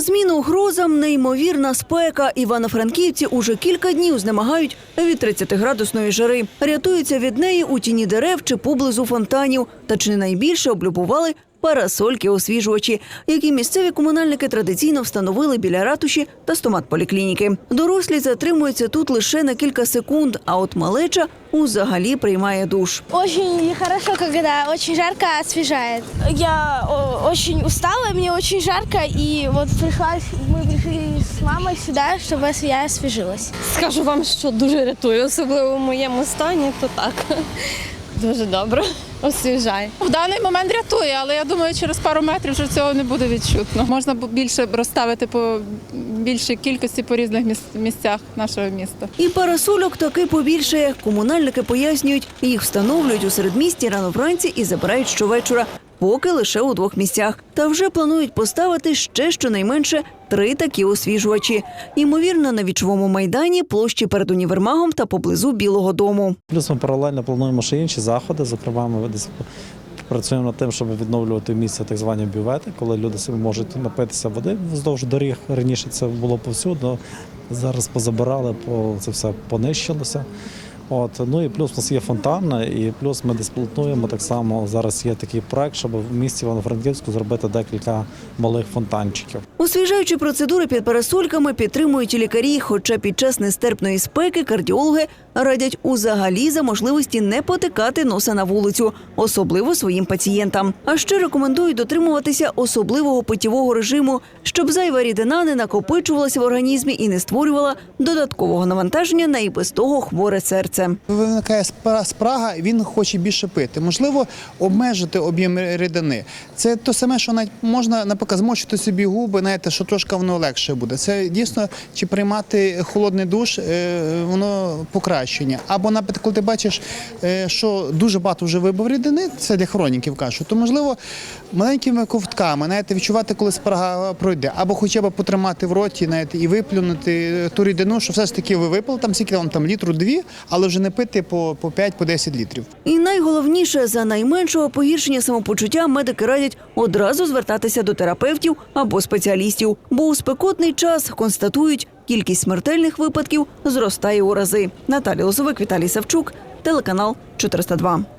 Зміну грозам неймовірна спека. Івано-франківці уже кілька днів знемагають від 30-градусної жари. Рятуються від неї у тіні дерев чи поблизу фонтанів. Та чи не найбільше облюбували парасольки освіжувачі, які місцеві комунальники традиційно встановили біля ратуші та стомат-поліклініки. Дорослі затримуються тут лише на кілька секунд, а от малеча узагалі приймає душ. Очень хорошо, когда очень жарко освежает. Я о, очень устала, мне очень жарко, и вот пришлась, мы пришли с мамой сюда, чтобы я освежилась. Скажу вам, що дуже рятує, особливо в моєму стані, то так. Дуже добре. Освіжає. В даний момент рятує, але я думаю, через пару метрів вже цього не буде відчутно. Можна більше розставити по більшій кількості по різних міс- місцях нашого міста. І парасольок таки побільшає. Комунальники пояснюють, їх встановлюють у середмісті рано вранці і забирають щовечора, поки лише у двох місцях. Та вже планують поставити ще щонайменше три такі освіжувачі. Ймовірно, на вічовому майдані, площі перед універмагом та поблизу Білого дому. Плюс ми паралельно плануємо ще інші заходи. Зокрема, ми десь працюємо над тим, щоб відновлювати в місті так звані бювети, коли люди собі можуть напитися води вздовж доріг. Раніше це було повсюдно. Зараз позабирали, по це все понищилося. От ну і плюс у нас є фонтан, і плюс ми десь так само. Зараз є такий проект, щоб в місті Івано-Франківську зробити декілька малих фонтанчиків. Освіжаючі процедури під парасольками підтримують лікарі. Хоча під час нестерпної спеки кардіологи радять узагалі за можливості не потикати носа на вулицю, особливо своїм пацієнтам. А ще рекомендують дотримуватися особливого питєвого режиму, щоб зайва рідина не накопичувалася в організмі і не створювала додаткового навантаження на і без того хворе серце. Виникає спрага, він хоче більше пити. Можливо, обмежити об'єм рідини. Це те саме, що навіть можна, наприклад, змочити собі губи, знаєте, що трошки воно легше буде. Це дійсно чи приймати холодний душ, е, воно покращення. Або, наприклад, коли ти бачиш, е, що дуже багато вже вибив рідини, це для хроніків кажуть, то можливо маленькими ковтками, знаєте, відчувати, коли спрага пройде, або хоча б потримати в роті, знаєте, і виплюнути ту рідину, що все ж таки ви випили там скільки вам там літру дві, але вже не пити по, по 5 по 10 літрів. І найголовніше за найменшого погіршення самопочуття медики радять одразу звертатися до терапевтів або спеціалістів, бо у спекотний час констатують, кількість смертельних випадків зростає у рази. Наталія Лозовик, Віталій Савчук, телеканал 402.